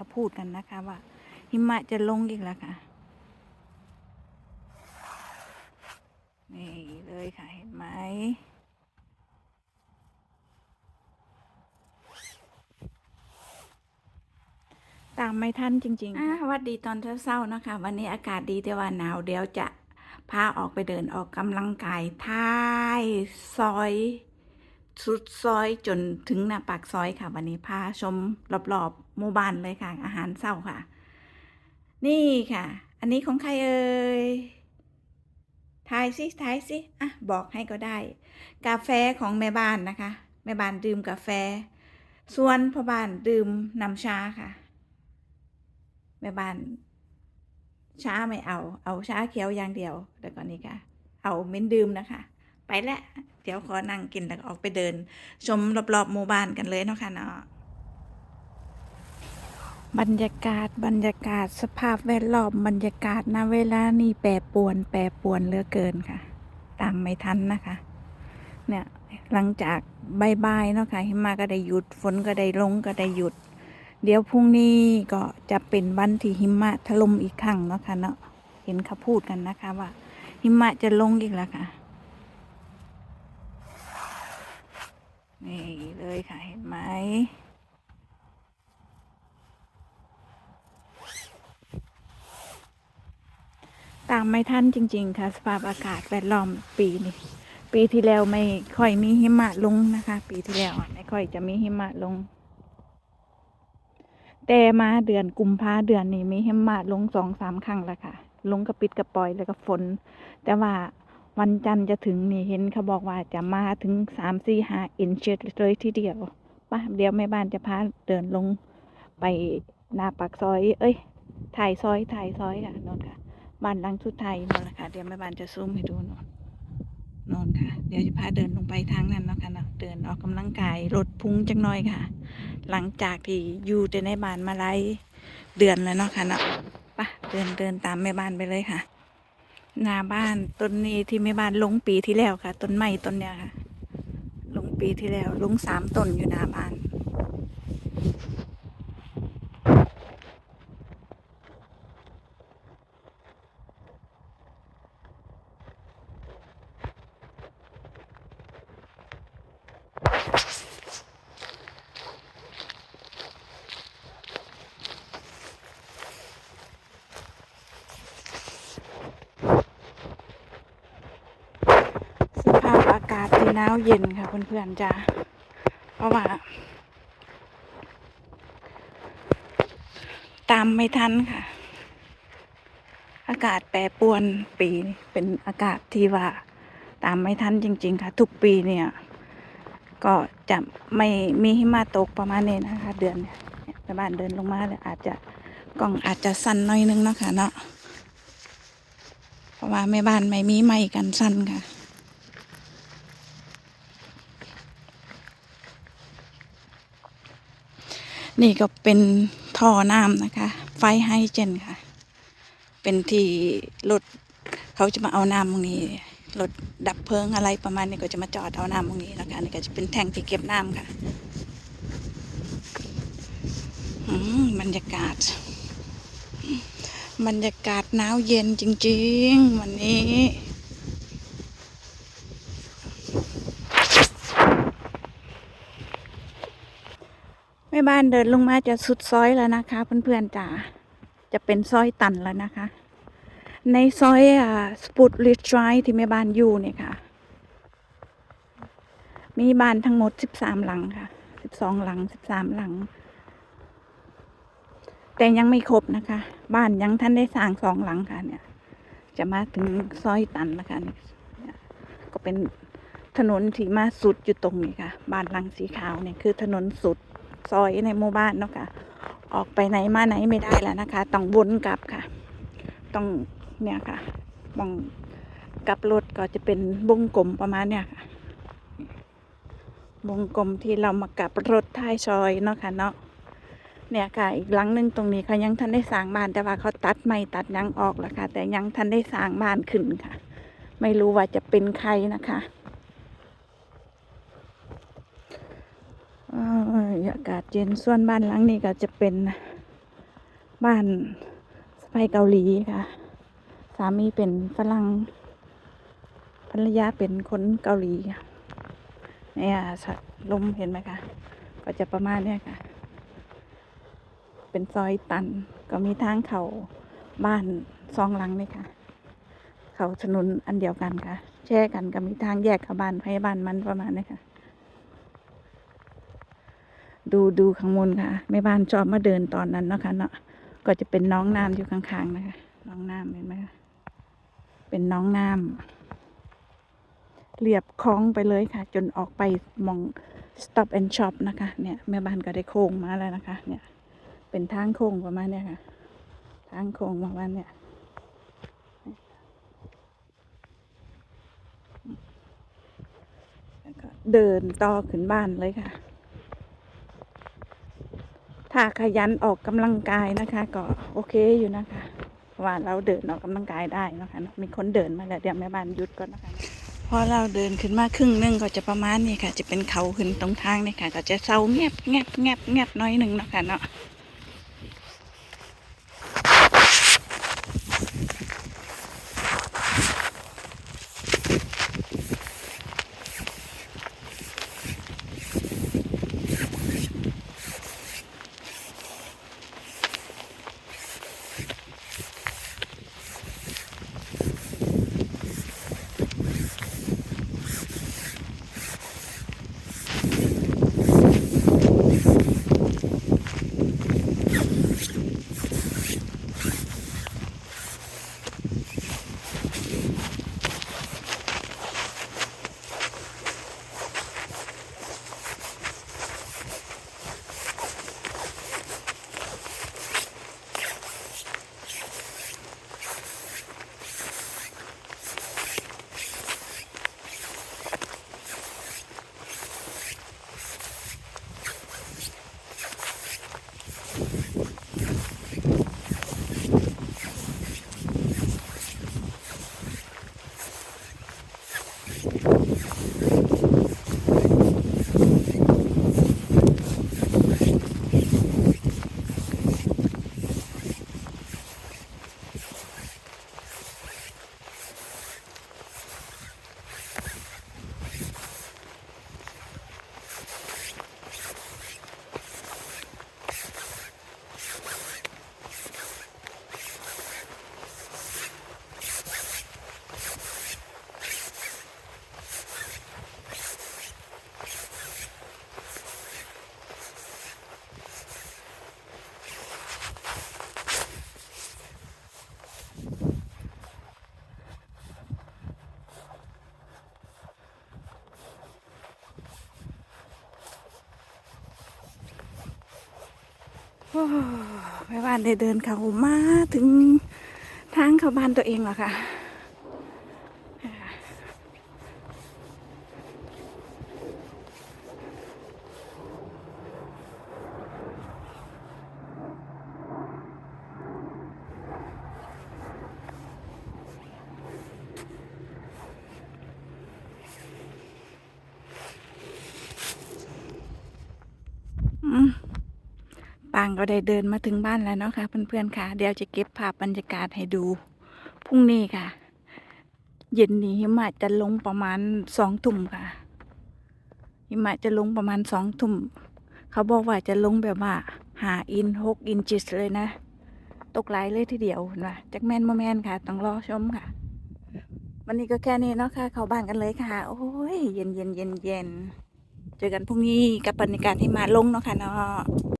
เขาพูดกันนะคะว่า หิมะจะลงอีกแล้วค่ะ นี่เลยค่ะ เห็นไหมตามไม่ทันจริงๆอ่าสวัสดีตอนเช้าๆนะคะ วันนี้อากาศดีแต่ว่าหนาวเดี๋ยวจะพาออกไปเดินออกกำลังกายท้ายซอย สุดซอยจนถึงหน้าปากซอยค่ะ วันนี้พาชมรอบๆ หมู่บ้านเลยค่ะ อาหารเช้าค่ะ นี่ค่ะ อันนี้ของใครเอ่ยทายสิทายสิอะบอกให้ก็ได้ กาแฟของแม่บ้านนะคะ แม่บ้านดื่มกาแฟ ส่วนพ่อบ้านดื่มน้ำชาค่ะ แม่บ้านชาไม่เอา เอาชาเขียวอย่างเดียวแล้วก็นี่ค่ะ เอาเม้นดื่มนะคะ ไปแล้วเดี๋ยวขอนั่งกินแล้วออกไปเดิน ชมรอบๆหมู่บ้านกันเลยเนาะค่ะเนาะ บรรยากาศบรรยากาศสภาพแวดล้อมบรรยากาศณเวลานี้แปรปวน แปรปวนเหลือเกินค่ะตามไม่ทันนะคะ เนี่ยหลังจากบ่ายๆเนาะค่ะหิมะก็ได้หยุดฝนก็ได้ลงก็ได้หยุด เดี๋ยวพรุ่งนี้ก็จะเป็นวันที่หิมะถล่มอีกครั้งเนาะค่ะเนาะเห็นเขาพูดกันนะคะว่า หิมะจะลงอีกแล้วค่ะนี่เลยค่ะเห็น ไมตามไม่ทันจริง ๆ ค่ะ สภาพอากาศแวดล้อมปีนี้ปีที่แล้วไม่ค่อยมีหิมะลงนะคะ ปีที่แล้วอะไม่ค่อยจะมีหิมะลง แต่มาเดือนกุมภาเดือนนี้มีหิมะลงสองสามครั้งแล้วค่ะ ลงกระปิดกระปล่อยแล้วก็ฝน แต่ว่าวันจันทร์จะถึงนี่เห็นเขาบอกว่าจะมาถึงสามสี่ห้าอินเชเลยทีเดียวป่ะเดี๋ยวแม่บ้านจะพาเดินลงไปหน้าปากซอย เอ้ยถ่ายซอยถ่ายซอยค่ะนนค่ะ บ้านหลังสุดท้ายนอนละค่ะ เดี๋ยวแม่บ้านจะซูมให้ดูนอนนนค่ะ เดี๋ยวจะพาเดินลงไปทางนั้นเนาะค่ะเนาะเดินออกกำลังกายลดพุงจังหน่อยค่ะ หลังจากที่อยู่แต่ในบ้านมาหลายเดือนแล้วเนาะค่ะเนาะปะเดินเดินตามแม่บ้านไปเลยค่ะหน้าบ้านต้นนี้ที่แม่บ้านลงปีที่แล้วค่ะ ต้นไม้ต้นเนี้ยค่ะ ลงปีที่แล้วลงสามต้นอยู่หน้าบ้าน สภาพอากาศที่หนาวเย็นค่ะเพื่อนๆจ้ะเพราะว่า ตามไม่ทันค่ะ อากาศแปรปรวนปีนเป็นอากาศที่ว่า ตามไม่ทันจริง ๆ ค่ะ ทุกปีเนี่ย ก็จะไม่มีหิมะตกประมาณนี้นะคะ เดือนเนี่ยบ้านเดินลงมาเลยอาจจะกล้องอาจจะสั้นน่อยนึงเนาะค่ะเนาะเพราะว่าแม่บ้านไม่มีไม้กันสั้นค่ะ นี่ก็เป็นท่อน้ำนะคะ ไฟไฮเจนค่ะ เป็นที่รถเขาจะมาเอาน้ำตรงนี้รถดับเพลิงอะไรประมาณนี้ก็จะมาจอดเอาน้ำตรงนี้นะคะนี่ก็จะเป็นแทงที่เก็บน้ำค่ะอืมบรรยากาศ บรรยากาศหนาวเย็นจริง ๆ วันนี้ บ้านเดินลงมาจะสุดซอยแล้วนะคะ เพื่อนๆจ๋าจะเป็นซอยตันแล้วนะคะ ในซอยอ่าสปุตลิทรายที่แม่บ้านอยู่เนี่ยค่ะ มีบ้านทั้งหมดสิบสามหลังค่ะสิบสองหลังสิบสามหลัง แต่ยังไม่ครบนะคะ บ้านยังท่านได้สร้างสองหลังค่ะเนี่ย จะมาถึงซอยตันนะคะนี่ยเนี่ยก็เป็นถนนที่มาสุดอยู่ตรงนี้ค่ะ บ้านหลังสีขาวเนี่ยคือถนนสุด ซอยในหมู่บ้านเนาะค่ะ ออกไปไหนมาไหนไม่ได้แล้วนะคะ ต้องวนกลับค่ะ ต้องเนี่ยค่ะมองกลับรถก็จะเป็นวงกลมประมาณเนี่ยค่ะ วงกลมที่เรามากลับรถท้ายซอยเนาะค่ะเนาะเนี่ยค่ะอีกหลังหนึ่งตรงนี้เขายังทันได้สร้างบ้านแต่ว่าเขาตัดไม้ตัดยังออกแล้วค่ะ แต่ยังทันได้สร้างบ้านขึ้นค่ะ ไม่รู้ว่าจะเป็นใครนะคะเอ้ ยอากาศเย็นส่วนบ้านหลังนี้ก็จะเป็นบ้านสไปเกาหลีค่ะ สามีเป็นฝรั่งภรรยาเป็นคนเกาหลีเนี่ยลมเห็นไหมคะ ก็จะประมาณเนี้ยค่ะ เป็นซอยตันก็มีทางเขาบ้านซองหลังนี่ค่ะ เขาถนนอันเดียวกันค่ะ แช่กันก็มีทางแยกเข้าบ้านให้บ้านมันประมาณนี้ค่ะ ดูดูข้างบนค่ะแม่บ้านชอบมาเดินตอนนั้นนะคะเนาะก็จะเป็นน้องน้ำอยู่ข้างๆนะคะ น้องน้ำเห็นไหมคะเป็นน้องน้ำเรียบคลองไปเลยค่ะ จนออกไปมอง stop and shop นะคะ เนี่ยแม่บ้านก็ได้โค้งมาแล้วนะคะ เนี่ย เป็นทางโค้งประมาณเนี้ยค่ะ ทางโค้งประมาณเนี้ยแล้วก็เดินต่อขึ้นบ้านเลยค่ะ ถ้าขยันออกกำลังกายนะคะ ก็โอเคอยู่นะคะว่าเราเดินออกกำลังกายได้นะคะมีคนเดินมาแล้วเดี๋ยวแม่บ้านหยุดก่อนนะคะพอเราเดินขึ้นมาครึ่งหนึงก็จะประมาณนี้ค่ะ จะเป็นเขาขึ้นตรงทางนี่ค่ะ ก็จะเศร้าเงียบเงียบเงียบเงียบน้อยหนึ่งนะคะเนาะ แม่บ้านได้เดินเขามาถึงทางเข้าบ้านตัวเองแล้วค่ะาง ก็ได้เดินมาถึงบ้านแล้วเนาะค่ะเพื่อนๆค่ะ เดี๋ยวจะเก็บภาพบรรยากาศให้ดูพรุ่งนี้ค่ะ เย็นนี้หิมะจะลงประมาณสองทุ่มค่ะหิมะจะลงประมาณสองทุ่มเขาบอกว่าจะลงแบบว่าหาอินหกอินจิสเลยนะ ตกหลเลยทีเดียวเห็นะจักแมนโมแมนค่ะ ต้องรอชมค่ะ วันนี้ก็แค่นี้เนาะค่ะ เข้าบ้านกันเลยค่ะ โอ้ย เย็นเย็นเย็นเย็นเจอกันพรุ่งนี้กับบรรยากาศที่มาลงเนาะค่ะเนาะ